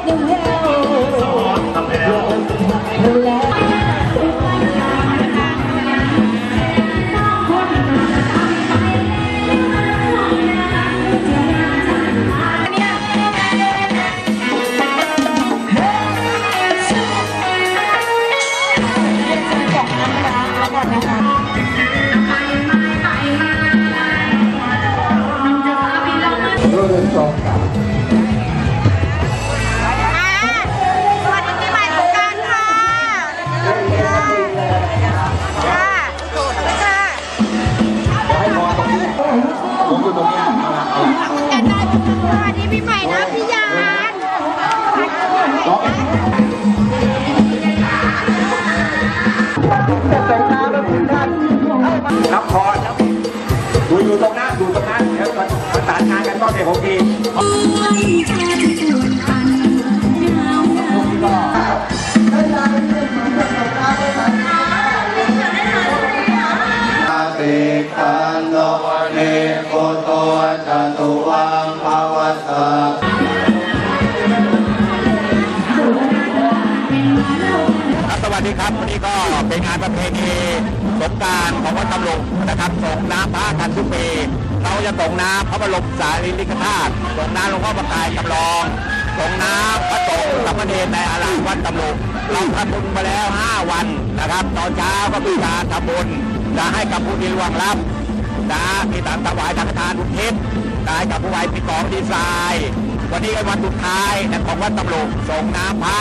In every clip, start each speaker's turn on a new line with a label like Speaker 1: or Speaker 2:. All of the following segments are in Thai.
Speaker 1: สด
Speaker 2: ยังแฮ
Speaker 3: วแล้ว
Speaker 1: เริ่มสอง
Speaker 4: ปีใหม่นะพี่ยาน
Speaker 5: รับพรดูอยู่ตรงนั้นดูตรงนั้นเดี๋ยวประสานงานกันต้องให้ผมดี
Speaker 1: อาติคันโนเนโกโตจตุวังภาวา
Speaker 5: สวัสดีครับวันนี้ก็เป็นงานประเพณีสงการของวัดตำลุงนะครับส่งน้ำพระกันทุกปีเราจะส่งน้ำพระบรมสารีริกธาตุส่งน้ำหลวงพ่อประกายจำลองส่งน้ำพระสงฆ์สามเณรในอารามวัดตำลุงเราทำบุญมาแล้ว 5 วันนะครับ ตอนเช้าก็มีการทำบุญจะให้กับผู้ที่ล่วงลับนะมีตามถวายทางทานอุทิศ ได้กับผู้ไหวปีกองดีไซน์วันนี้เป็นวันสุดท้ายนะของวัดตำลุส่งน้ำพระ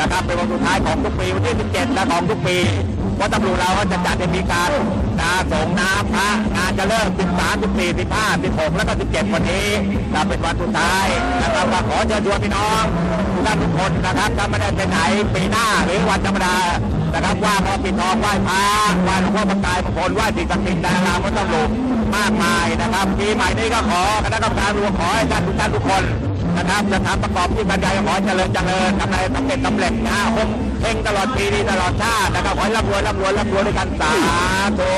Speaker 5: นะครับเป็นวันสุดท้ายของทุกปีวันที่ 17 และของทุกปีวัดตำลุเราก็จะจัดให้มีการนะส่งน้ำพระงานจะเริ่ม 13 14 15 16 แล้วก็ 17 วันนี้นะเป็นวันสุดท้ายนะครับขอเชิญชวนพี่น้องทุกท่านทุกคนนะครับถ้าไม่ได้ไปไหนปีหน้าหรือวันธรรมดา นะครับว่าพอปิดทองไหว้พระไหว้หลวงพ่อประกายมงคลไหว้สิ่งศักดิ์สิทธิ์ดารามวัดตำลุงมากมายนะครับปีใหม่นี้ก็ขอคณะกรรมการรวมขอให้ท่านทุกท่านทุกคนนะครับจะทำประกอบที่บรรยายขอเจริญเจริญทำอะไรสำเร็จสำเร็จนะคงเพ่งตลอดปีนี้ตลอดชาตินะครับขอให้ร่ำรวยร่ำรวยร่ำรวยด้วยกันสาธุ